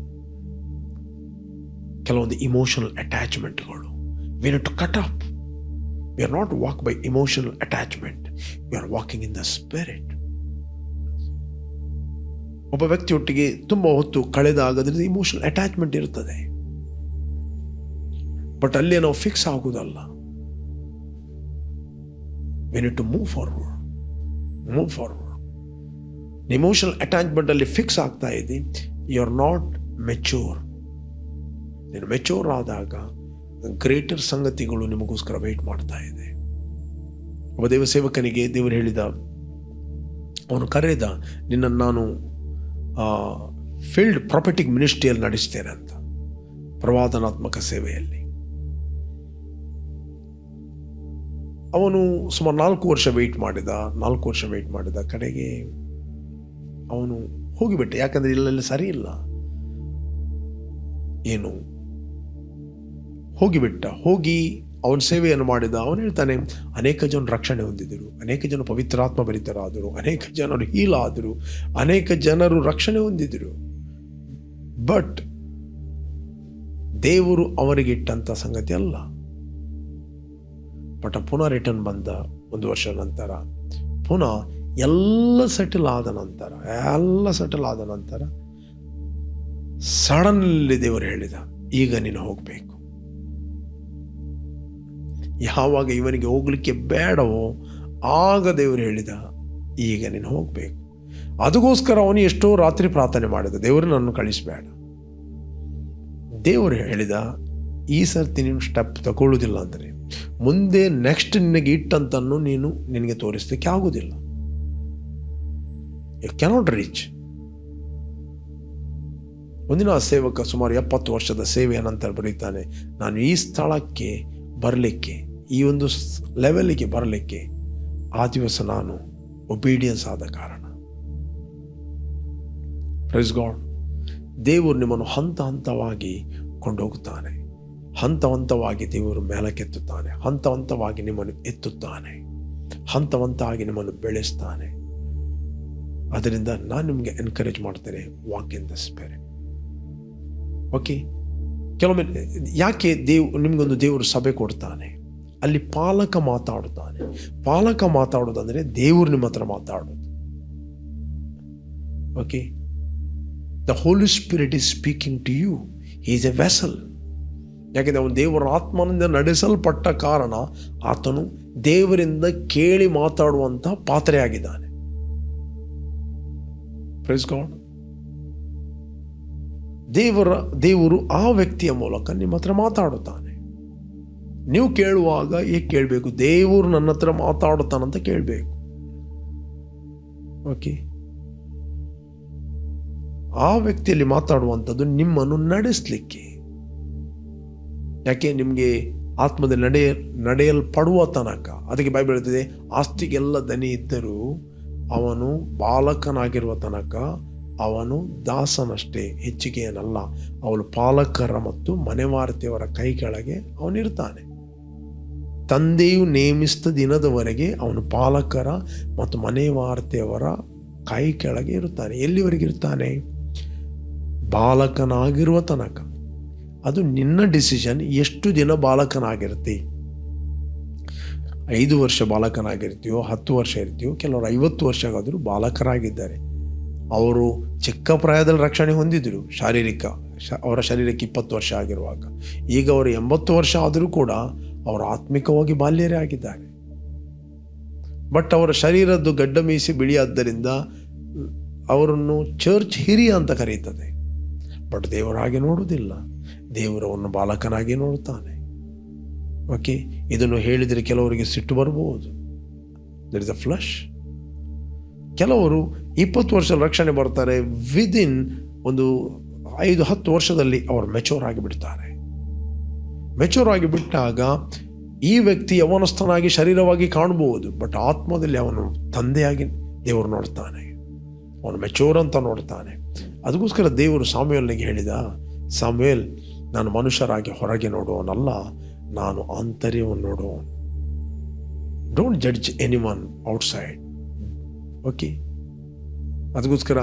ಕೆಲವೊಂದು emotional ಅಟ್ಯಾಚ್ಮೆಂಟ್ಗಳು we need to cut up we are not walk by emotional attachment we are walking in the spirit ಒಬ್ಬ ವ್ಯಕ್ತಿಯೊಟ್ಟಿಗೆ ತುಂಬ ಹೊತ್ತು ಕಳೆದಾಗ ಅದರಿಂದ emotional attachment ಇರ್ತದೆ but ಅಲ್ಲಿ ನಾವು fix ಆಗುವುದಲ್ಲ. We need to move forward move forward emotional attachment ಅಲ್ಲಿ fix ಆಗ್ತಾ ಇದೆ. ಯು ಆರ್ ನಾಟ್ ಮೆಚೂರ್ ನೀನು ಮೆಚೂರ್ ಆದಾಗ ಗ್ರೇಟರ್ ಸಂಗತಿಗಳು ನಿಮಗೋಸ್ಕರ ವೆಯ್ಟ್ ಮಾಡ್ತಾ ಇದೆ. ಒಬ್ಬ ದೇವ ಸೇವಕನಿಗೆ ದೇವರು ಹೇಳಿದ, ಅವನು ಕರೆದ, ನಿನ್ನನ್ನು ನಾನು ಫೀಲ್ಡ್ ಪ್ರಾಪರ್ಟಿಕ್ ಮಿನಿಸ್ಟ್ರಿಯಲ್ಲಿ ನಡೆಸ್ತೇನೆ ಅಂತ. ಪ್ರವಾದನಾತ್ಮಕ ಸೇವೆಯಲ್ಲಿ. ಅವನು ಸುಮಾರು ನಾಲ್ಕು ವರ್ಷ ವೆಯ್ಟ್ ಮಾಡಿದ, ನಾಲ್ಕು ವರ್ಷ ವೆಯ್ಟ್ ಮಾಡಿದ ಕಡೆಗೆ ಅವನು ಹೋಗಿಬಿಟ್ಟೆ. ಯಾಕಂದ್ರೆ ಇಲ್ಲೆಲ್ಲ ಸರಿ ಇಲ್ಲ. ಏನು? ಹೋಗಿಬಿಟ್ಟ. ಹೋಗಿ ಅವನ ಸೇವೆಯನ್ನು ಮಾಡಿದ. ಅವನು ಹೇಳ್ತಾನೆ, ಅನೇಕ ಜನ ರಕ್ಷಣೆ ಹೊಂದಿದರು. ಅನೇಕ ಜನ ಪವಿತ್ರಾತ್ಮ ಭರಿತರಾದರು. ಅನೇಕ ಜನರು ಹೀಲ್ ಆದರು. ಅನೇಕ ಜನರು ರಕ್ಷಣೆ ಹೊಂದಿದರು. ಬಟ್ ದೇವರು ಅವರಿಗೆ ಇಟ್ಟಂಥ ಸಂಗತಿ ಅಲ್ಲ. ಬಟ್ ಪುನಃ ರಿಟರ್ನ್ ಬಂದ ಒಂದು ವರ್ಷ ನಂತರ. ಪುನಃ ಎಲ್ಲ ಸೆಟಲ್ ಆದ ನಂತರ, ಎಲ್ಲ ಸೆಟಲ್ ಆದ ನಂತರ ಸಡನ್ಲಿ ದೇವರು ಹೇಳಿದ, ಈಗ ನೀನು ಹೋಗಬೇಕು. ಯಾವಾಗ ಇವನಿಗೆ ಹೋಗ್ಲಿಕ್ಕೆ ಬೇಡವೋ, ಆಗ ದೇವರು ಹೇಳಿದ, ಈಗ ನೀನು ಹೋಗಬೇಕು. ಅದಕ್ಕೋಸ್ಕರ ಅವನು ಎಷ್ಟೋ ರಾತ್ರಿ ಪ್ರಾರ್ಥನೆ ಮಾಡಿದ, ದೇವರು ನನ್ನನ್ನು ಕಳಿಸಬೇಡ. ದೇವರು ಹೇಳಿದ, ಈ ಸರ್ತಿ ನೀನು ಸ್ಟೆಪ್ ತಗೊಳ್ಳೋದಿಲ್ಲ ಅಂದರೆ, ಮುಂದೆ ನೆಕ್ಸ್ಟ್ ನಿನಗೆ ಇಟ್ಟಂತನ್ನು ನೀನು ನಿನಗೆ ತೋರಿಸಲಿಕ್ಕೆ ಆಗುವುದಿಲ್ಲ. ಯು ಕ್ಯಾನಾಟ್ ರೀಚ್ ಒಂದಿನ ಆ ಸೇವಕ ಸುಮಾರು ಎಪ್ಪತ್ತು ವರ್ಷದ ಸೇವೆಯ ನಂತರ ಬರೀತಾನೆ, ನಾನು ಈ ಸ್ಥಳಕ್ಕೆ ಬರಲಿಕ್ಕೆ, ಈ ಒಂದು ಲೆವೆಲ್ಗೆ ಬರಲಿಕ್ಕೆ ಆ ದಿವಸ ನಾನು ಒಬೀಡಿಯನ್ಸ್ ಆದ ಕಾರಣ. ಪ್ರೈಸ್ ಗಾಡ್ ದೇವರು ನಿಮ್ಮನ್ನು ಹಂತ ಹಂತವಾಗಿ ಕೊಂಡೋಗುತ್ತಾನೆ. ಹಂತ ಹಂತವಾಗಿ ದೇವರು ಮೇಲಕ್ಕೆತ್ತುತ್ತಾನೆ. ಹಂತ ಹಂತವಾಗಿ ನಿಮ್ಮನ್ನು ಎತ್ತುತ್ತಾನೆ. ಹಂತ ಹಂತವಾಗಿ ನಿಮ್ಮನ್ನು ಬೆಳೆಸ್ತಾನೆ. ಅದರಿಂದ ನಾನು ನಿಮಗೆ ಎನ್ಕರೇಜ್ ಮಾಡ್ತೇನೆ walk in the spirit okay ಕೆಲವೊಮ್ಮೆ, ಯಾಕೆ ದೇವ್, ನಿಮಗೊಂದು ದೇವರು ಸಭೆ ಕೊಡ್ತಾನೆ? ಅಲ್ಲಿ ಪಾಲಕ ಮಾತಾಡುತ್ತಾನೆ. ಪಾಲಕ ಮಾತಾಡೋದಂದರೆ ದೇವರು ನಿಮ್ಮ ಹತ್ರ ಮಾತಾಡೋದು. Okay the Holy Spirit is speaking to you is a vessel ಯಾಕೆಂದರೆ ಅವನು ದೇವರ ಆತ್ಮನಿಂದ ನಡೆಸಲ್ಪಟ್ಟ ಕಾರಣ, ಆತನು ದೇವರಿಂದ ಕೇಳಿ ಮಾತಾಡುವಂಥ ಪಾತ್ರೆಯಾಗಿದ್ದಾನೆ. ಪ್ರೈಸ್ ಗಾಡ್ ದೇವರ, ದೇವರು ಆ ವ್ಯಕ್ತಿಯ ಮೂಲಕ ನಿಮ್ಮ ಹತ್ರ ಮಾತಾಡುತ್ತಾನೆ. ನೀವು ಕೇಳುವಾಗ ಏಕೆ ಕೇಳಬೇಕು? ದೇವರು ನನ್ನ ಹತ್ರ ಮಾತಾಡುತ್ತಾನಂತ ಕೇಳಬೇಕು. ಓಕೆ ಆ ವ್ಯಕ್ತಿಯಲ್ಲಿ ಮಾತಾಡುವಂಥದ್ದು ನಿಮ್ಮನ್ನು ನಡೆಸಲಿಕ್ಕೆ. ಯಾಕೆ? ನಿಮಗೆ ಆತ್ಮದಲ್ಲಿ ನಡೆಯ, ನಡೆಯಲ್ಪಡುವ ತನಕ. ಅದಕ್ಕೆ ಬಾಯಿ ಹೇಳ್ತಿದೆ, ಆಸ್ತಿಗೆಲ್ಲ ದನಿ ಇದ್ದರೂ ಅವನು ಬಾಲಕನಾಗಿರುವ ತನಕ ಅವನು ದಾಸನಷ್ಟೇ ಹೆಚ್ಚಿಗೆ ಏನಲ್ಲ ಅವಳು ಪಾಲಕರ ಮತ್ತು ಮನೆವಾರ್ತೆಯವರ ಕೈ ಕೆಳಗೆ ಅವನಿರ್ತಾನೆ. ತಂದೆಯು ನೇಮಿಸಿದ ದಿನದವರೆಗೆ ಅವನು ಪಾಲಕರ ಮತ್ತು ಮನೆವಾರ್ತೆಯವರ ಕೈ ಕೆಳಗೆ ಇರುತ್ತಾನೆ. ಎಲ್ಲಿವರೆಗೆ ಇರ್ತಾನೆ? ಬಾಲಕನಾಗಿರುವ ತನಕ. ಅದು ನಿನ್ನ ಡಿಸಿಷನ್. ಎಷ್ಟು ದಿನ ಬಾಲಕನಾಗಿರ್ತಿ? ಐದು ವರ್ಷ ಬಾಲಕನಾಗಿರ್ತೀವೋ, ಹತ್ತು ವರ್ಷ ಇರ್ತೀಯೋ ಕೆಲವರು ಐವತ್ತು ವರ್ಷಗಾದರೂ ಬಾಲಕರಾಗಿದ್ದಾರೆ. ಅವರು ಚಿಕ್ಕ ಪ್ರಾಯದಲ್ಲಿ ರಕ್ಷಣೆ ಹೊಂದಿದ್ರು, ಶಾರೀರಿಕ ಅವರ ಶರೀರಕ್ಕೆ ಇಪ್ಪತ್ತು ವರ್ಷ ಆಗಿರುವಾಗ. ಈಗ ಅವರು ಎಂಬತ್ತು ವರ್ಷ ಆದರೂ ಕೂಡ ಅವರು ಆತ್ಮಿಕವಾಗಿ ಬಾಲ್ಯರೇ ಆಗಿದ್ದಾರೆ. ಬಟ್ ಅವರ ಶರೀರದ್ದು ಗಡ್ಡ ಮೀಸಿ ಬಿಳಿಯಾದ್ದರಿಂದ, ಅವರನ್ನು ಚರ್ಚ್ ಹಿರಿಯ ಅಂತ ಕರೀತದೆ. ಬಟ್ ದೇವರು ಹಾಗೆ ನೋಡುವುದಿಲ್ಲ. ದೇವರವನ್ನು ಬಾಲಕನಾಗಿ ನೋಡುತ್ತಾನೆ. ಓಕೆ, ಇದನ್ನು ಹೇಳಿದರೆ ಕೆಲವರಿಗೆ ಸಿಟ್ಟು ಬರಬಹುದು ದಟ್ ಇಸ್ ಅ ಫ್ಲಶ್ ಕೆಲವರು ಇಪ್ಪತ್ತು ವರ್ಷ ರಕ್ಷಣೆ ಬರ್ತಾರೆ ವಿದಿನ್ ಒಂದು ಐದು, ಹತ್ತು ವರ್ಷದಲ್ಲಿ ಅವರು ಮೆಚೂರ್ ಆಗಿಬಿಡ್ತಾರೆ. ಮೆಚೂರ್ ಆಗಿ ಬಿಟ್ಟಾಗ ಈ ವ್ಯಕ್ತಿ ಯವನಸ್ಥನಾಗಿ ಶರೀರವಾಗಿ ಕಾಣಬಹುದು ಬಟ್ ಆತ್ಮದಲ್ಲಿ ಅವನು ತಂದೆಯಾಗಿ ದೇವರು ನೋಡ್ತಾನೆ. ಅವನು ಮೆಚೂರ್ ಅಂತ ನೋಡ್ತಾನೆ. ಅದಕ್ಕೋಸ್ಕರ ದೇವರು ಸಾಮ್ಯಲ್ನಿಗೆ ಹೇಳಿದ, ಸಾಮ್ಯಲ್, ನಾನು ಮನುಷ್ಯರಾಗಿ ಹೊರಗೆ ನೋಡುವವನಲ್ಲ ನಾನು ಆಂತರ್ಯವನ್ನು ನೋಡುವವನು don't judge anyone outside okay ಅದಕ್ಕೋಸ್ಕರ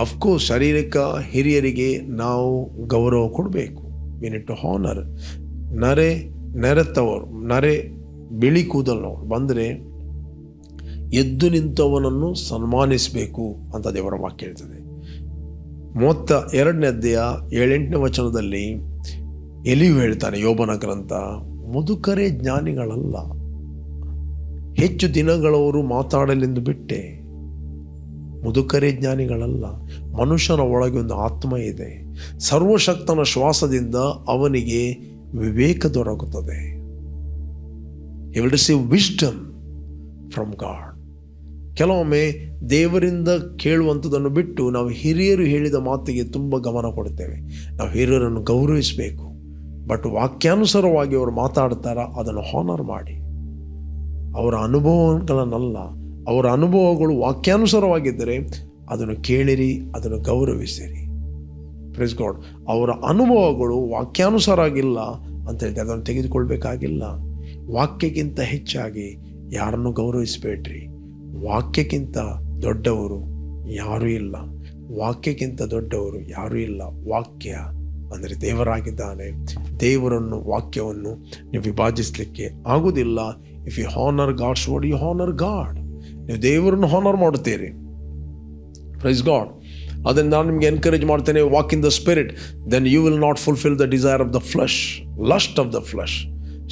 ಅಫ್ಕೋರ್ಸ್ ಶಾರೀರಿಕ ಹಿರಿಯರಿಗೆ ನಾವು ಗೌರವ ಕೊಡಬೇಕು. ಇಟ್ ಟು ಹಾನರ್ ನರೆ, ನೆರೆತವರು, ನರೆ ಬಿಳಿ ಕೂದಲನವರು ಬಂದರೆ ಎದ್ದು ನಿಂತವನನ್ನು ಸನ್ಮಾನಿಸಬೇಕು ಅಂತ ದೇವರ ವಾಕ್ಯ ಹೇಳ್ತದೆ. ಮೂವತ್ತ ಎರಡನೇ ಅಧ್ಯಾಯ ಏಳೆಂಟನೇ ವಚನದಲ್ಲಿ ಎಲಿಯು ಹೇಳ್ತಾನೆ, ಯೋಬನ ಗ್ರಂಥ, ಮುದುಕರೇ ಜ್ಞಾನಿಗಳಲ್ಲ. ಹೆಚ್ಚು ದಿನಗಳವರು ಮಾತಾಡಲೆಂದು ಬಿಟ್ಟೆ. ಮುದುಕರೇ ಜ್ಞಾನಿಗಳಲ್ಲ. ಮನುಷ್ಯನ ಒಳಗೆ ಒಂದು ಆತ್ಮ ಇದೆ. ಸರ್ವಶಕ್ತನ ಶ್ವಾಸದಿಂದ ಅವನಿಗೆ ವಿವೇಕ ದೊರಕುತ್ತದೆ. You will receive wisdom from God ಕೆಲವೊಮ್ಮೆ ದೇವರಿಂದ ಕೇಳುವಂಥದ್ದನ್ನು ಬಿಟ್ಟು ನಾವು ಹಿರಿಯರು ಹೇಳಿದ ಮಾತಿಗೆ ತುಂಬ ಗಮನ ಕೊಡ್ತೇವೆ ನಾವು ಹಿರಿಯರನ್ನು ಗೌರವಿಸಬೇಕು. ಬಟ್ ವಾಕ್ಯಾನುಸಾರವಾಗಿ ಅವರು ಮಾತಾಡ್ತಾರ, ಅದನ್ನು ಹಾನರ್ ಮಾಡಿ. ಅವರ ಅನುಭವಗಳನ್ನಲ್ಲ, ಅವರ ಅನುಭವಗಳು ವಾಕ್ಯಾನುಸಾರವಾಗಿದ್ದರೆ ಅದನ್ನು ಕೇಳಿರಿ, ಅದನ್ನು ಗೌರವಿಸಿರಿ. ಪ್ರೆಸ್ ಗಾಡ್ ಅವರ ಅನುಭವಗಳು ವಾಕ್ಯಾನುಸಾರ ಆಗಿಲ್ಲ ಅಂತ ಹೇಳಿದ್ರೆ ಅದನ್ನು ತೆಗೆದುಕೊಳ್ಬೇಕಾಗಿಲ್ಲ. ವಾಕ್ಯಕ್ಕಿಂತ ಹೆಚ್ಚಾಗಿ ಯಾರನ್ನು ಗೌರವಿಸಬೇಡ್ರಿ? ವಾಕ್ಯಕ್ಕಿಂತ ದೊಡ್ಡವರು ಯಾರೂ ಇಲ್ಲ. ವಾಕ್ಯಕ್ಕಿಂತ ದೊಡ್ಡವರು ಯಾರೂ ಇಲ್ಲ. ವಾಕ್ಯ ಅಂದರೆ ದೇವರಾಗಿದ್ದಾನೆ, ದೇವರನ್ನು, ವಾಕ್ಯವನ್ನು ನೀವು ವಿಭಾಜಿಸಲಿಕ್ಕೆ ಆಗುವುದಿಲ್ಲ. If you honour God's word you honour God ನೀವು ದೇವರನ್ನು ಹಾನರ್ ಮಾಡುತ್ತೀರಿ. ಪ್ರೈಸ್ ಗಾಡ್ ಅದನ್ನು ನಾನು ನಿಮಗೆ ಎನ್ಕರೇಜ್ ಮಾಡ್ತೇನೆ walk in the spirit then you will not fulfil the desire of the flesh lust of the flesh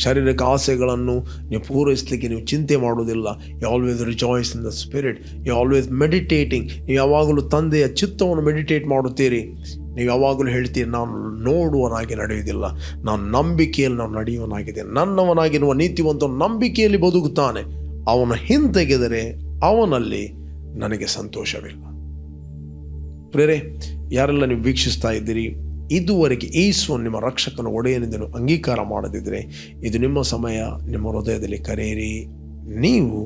ಶಾರೀರಿಕ ಆಸೆಗಳನ್ನು ನೀವು ಪೂರೈಸಲಿಕ್ಕೆ ನೀವು ಚಿಂತೆ ಮಾಡುವುದಿಲ್ಲ. You always rejoice in the spirit you always meditating ನೀವು ಯಾವಾಗಲೂ ತಂದೆಯ ಚಿತ್ತವನ್ನು ಮೆಡಿಟೇಟ್ ಮಾಡುತ್ತೀರಿ. ನೀವು ಯಾವಾಗಲೂ ಹೇಳ್ತೀರಿ, ನಾನು ನೋಡುವನಾಗಿ ನಡೆಯುವುದಿಲ್ಲ. ನಾನು ನಂಬಿಕೆಯಲ್ಲಿ ನಾನು ನಡೆಯುವನಾಗಿದ್ದೇನೆ ನನ್ನವನಾಗಿರುವ ನೀತಿವಂತ ನಂಬಿಕೆಯಲ್ಲಿ ಬದುಕುತ್ತಾನೆ. ಅವನ ಹಿಂತೆಗೆದರೆ ಅವನಲ್ಲಿ ನನಗೆ ಸಂತೋಷವಿಲ್ಲ. ಪ್ರೇರೆ, ಯಾರೆಲ್ಲ ನೀವು ವೀಕ್ಷಿಸ್ತಾ ಇದ್ದೀರಿ, ಇದುವರೆಗೆ ಯೇಸುವನ್ನು ನಿಮ್ಮ ರಕ್ಷಕನ ಒಡೆಯನೆಂದು ಅಂಗೀಕಾರ ಮಾಡದಿದ್ದರೆ, ಇದು ನಿಮ್ಮ ಸಮಯ, ನಿಮ್ಮ ಹೃದಯದಲ್ಲಿ ಕರೆಯಿರಿ, ನೀವು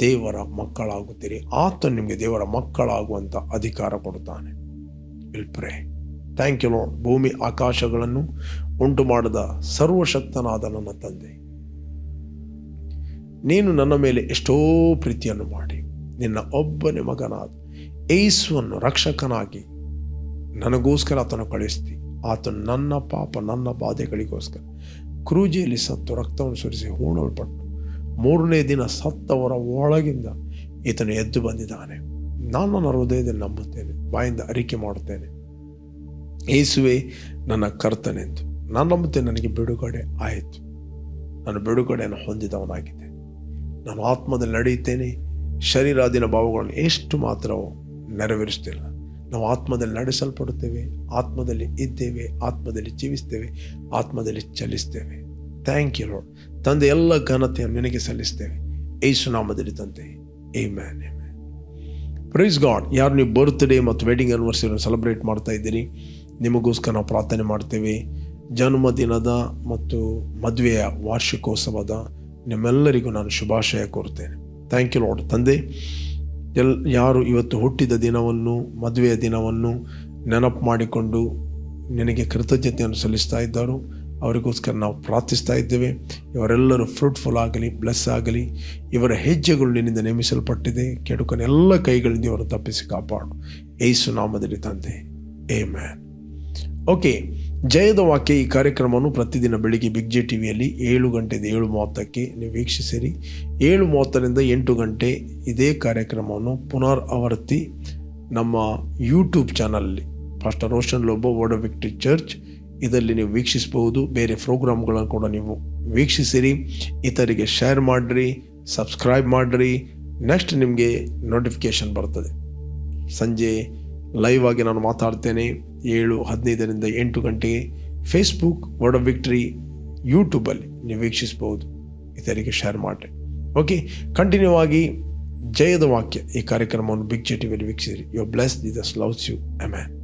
ದೇವರ ಮಕ್ಕಳಾಗುತ್ತೀರಿ. ಆತ ನಿಮಗೆ ದೇವರ ಮಕ್ಕಳಾಗುವಂಥ ಅಧಿಕಾರ ಕೊಡುತ್ತಾನೆ. We'll pray thank you Lord ಭೂಮಿ ಆಕಾಶಗಳನ್ನು ಉಂಟು ಮಾಡಿದ ಸರ್ವಶಕ್ತನಾದ ನನ್ನ ತಂದೆ. ನೀನು ನನ್ನ ಮೇಲೆ ಎಷ್ಟೋ ಪ್ರೀತಿಯನ್ನು ಮಾಡಿ. ನಿನ್ನ ಒಬ್ಬನೇ ಮಗನಾದ ಏಸುವನ್ನು ರಕ್ಷಕನಾಗಿ ನನಗೋಸ್ಕರ ಆತನು ಕಳಿಸ್ತಿ ಆತನು ನನ್ನ ಪಾಪ, ನನ್ನ ಬಾಧೆಗಳಿಗೋಸ್ಕರ ಕ್ರೂಜಿಯಲ್ಲಿ ಸತ್ತು, ರಕ್ತವನ್ನು ಸುರಿಸಿ ಹೂಣಲ್ಪಟ್ಟು ಮೂರನೇ ದಿನ ಸತ್ತವರ ಒಳಗಿಂದ ಈತನು ಎದ್ದು ಬಂದಿದ್ದಾನೆ. ನಾನು ನನ್ನ ಹೃದಯದಲ್ಲಿ ನಂಬುತ್ತೇನೆ, ಬಾಯಿಂದ ಅರಿಕೆ ಮಾಡುತ್ತೇನೆ. ಏಸುವೆ ನನ್ನ ಕರ್ತನೆಂದು ನಾನು ನಂಬುತ್ತೆ ನನಗೆ ಬಿಡುಗಡೆ ಆಯಿತು. ನಾನು ಬಿಡುಗಡೆಯನ್ನು ಹೊಂದಿದವನಾಗಿದ್ದೆ. ನಾನು ಆತ್ಮದಲ್ಲಿ ನಡೆಯುತ್ತೇನೆ. ಶರೀರಾದಿನ ಭಾವಗಳನ್ನು ಎಷ್ಟು ಮಾತ್ರವೋ ನೆರವೇರಿಸ್ತಿಲ್ಲ ನಾವು ಆತ್ಮದಲ್ಲಿ ನಡೆಸಲ್ಪಡುತ್ತೇವೆ, ಆತ್ಮದಲ್ಲಿ ಇದ್ದೇವೆ, ಆತ್ಮದಲ್ಲಿ ಜೀವಿಸ್ತೇವೆ ಆತ್ಮದಲ್ಲಿ ಚಲಿಸ್ತೇವೆ ಥ್ಯಾಂಕ್ ಯು ಲಾರ್ಡ್ ತಂದೆ, ಎಲ್ಲ ಘನತೆಯನ್ನು ನಿನಗೆ ಸಲ್ಲಿಸ್ತೇವೆ ಏಸು ನಾಮದಲ್ಲಿ ತಂದೆ. ಏ ಮ್ಯಾನ್ ಏ ಮ್ಯಾನ್ ಪ್ರೈಸ್ ಗಾಡ್ ಯಾರು ನೀವು ಬರ್ತ್ಡೇ ಮತ್ತು ವೆಡ್ಡಿಂಗ್ ಆನಿವರ್ಸರಿಯನ್ನು ಸೆಲೆಬ್ರೇಟ್ ಮಾಡ್ತಾ ಇದ್ದೀರಿ? ನಿಮಗೋಸ್ಕರ ನಾವು ಪ್ರಾರ್ಥನೆ ಮಾಡ್ತೇವೆ. ಜನ್ಮದಿನದ ಮತ್ತು ಮದುವೆಯ ವಾರ್ಷಿಕೋತ್ಸವದ ನಿಮ್ಮೆಲ್ಲರಿಗೂ ನಾನು ಶುಭಾಶಯ ಕೋರ್ತೇನೆ ಥ್ಯಾಂಕ್ ಯು ಲಾರ್ಡ್ ತಂದೆ, ಎಲ್, ಯಾರು ಇವತ್ತು ಹುಟ್ಟಿದ ದಿನವನ್ನು, ಮದುವೆಯ ದಿನವನ್ನು ನೆನಪು ಮಾಡಿಕೊಂಡು ನಿನಗೆ ಕೃತಜ್ಞತೆಯನ್ನು ಸಲ್ಲಿಸ್ತಾ ಇದ್ದಾರೋ, ಅವರಿಗೋಸ್ಕರ ನಾವು ಪ್ರಾರ್ಥಿಸ್ತಾ ಇದ್ದೇವೆ. ಇವರೆಲ್ಲರೂ ಫ್ರೂಟ್ಫುಲ್ ಆಗಲಿ ಬ್ಲೆಸ್ ಆಗಲಿ, ಇವರ ಹೆಜ್ಜೆಗಳು ನಿನ್ನಿಂದ ನೇಮಿಸಲ್ಪಟ್ಟಿದೆ. ಕೆಡುಕನ ಎಲ್ಲ ಕೈಗಳಿಂದ ಇವರು ತಪ್ಪಿಸಿ ಕಾಪಾಡು. ಏಸು ನಾಮದಲ್ಲಿ ತಂದೆ. ಏ ಮ್ಯಾನ್ ಓಕೆ ಜಯದ ವಾಕ್ಯ ಈ ಕಾರ್ಯಕ್ರಮವನ್ನು ಪ್ರತಿದಿನ ಬೆಳಿಗ್ಗೆ ಬಿಗ್ ಜೆ ಟಿ ವಿಯಲ್ಲಿ ಏಳು ಗಂಟೆಯಿಂದ ಏಳು ಮೂವತ್ತಕ್ಕೆ ನೀವು ವೀಕ್ಷಿಸಿರಿ. ಏಳು ಮೂವತ್ತರಿಂದ ಎಂಟು ಗಂಟೆ ಇದೇ ಕಾರ್ಯಕ್ರಮವನ್ನು ಪುನರ್ ಆವರ್ತಿ ನಮ್ಮ ಯೂಟ್ಯೂಬ್ ಚಾನಲಲ್ಲಿ pastor Roshan Lobo Word of Victory Church ಇದರಲ್ಲಿ ನೀವು ವೀಕ್ಷಿಸಬಹುದು. ಬೇರೆ ಪ್ರೋಗ್ರಾಮ್ಗಳನ್ನು ಕೂಡ ನೀವು ವೀಕ್ಷಿಸಿರಿ. ಇತರಿಗೆ ಶೇರ್ ಮಾಡಿರಿ ಸಬ್ಸ್ಕ್ರೈಬ್ ಮಾಡಿರಿ. ನೆಕ್ಸ್ಟ್ ನಿಮಗೆ ನೋಟಿಫಿಕೇಷನ್ ಬರ್ತದೆ. ಸಂಜೆ ಲೈವ್ ಆಗಿ ನಾನು ಮಾತಾಡ್ತೇನೆ. ಏಳು, ಹದಿನೈದರಿಂದ ಎಂಟು ಗಂಟೆಗೆ ಫೇಸ್ಬುಕ್ ವರ್ಡ್ ಆಫ್ ವಿಕ್ಟ್ರಿ ಯೂಟ್ಯೂಬಲ್ಲಿ ನೀವು ವೀಕ್ಷಿಸಬಹುದು. ಇತರಿಗೆ ಶೇರ್ ಮಾಡಿರಿ. ಓಕೆ ಕಂಟಿನ್ಯೂ ಆಗಿ ಜಯದ ವಾಕ್ಯ ಈ ಕಾರ್ಯಕ್ರಮವನ್ನು ಬಿಗ್ ಜೆ ಟಿವಿಯಲ್ಲಿ ವೀಕ್ಷಿಸಿರಿ. You bless Jesus loves you amen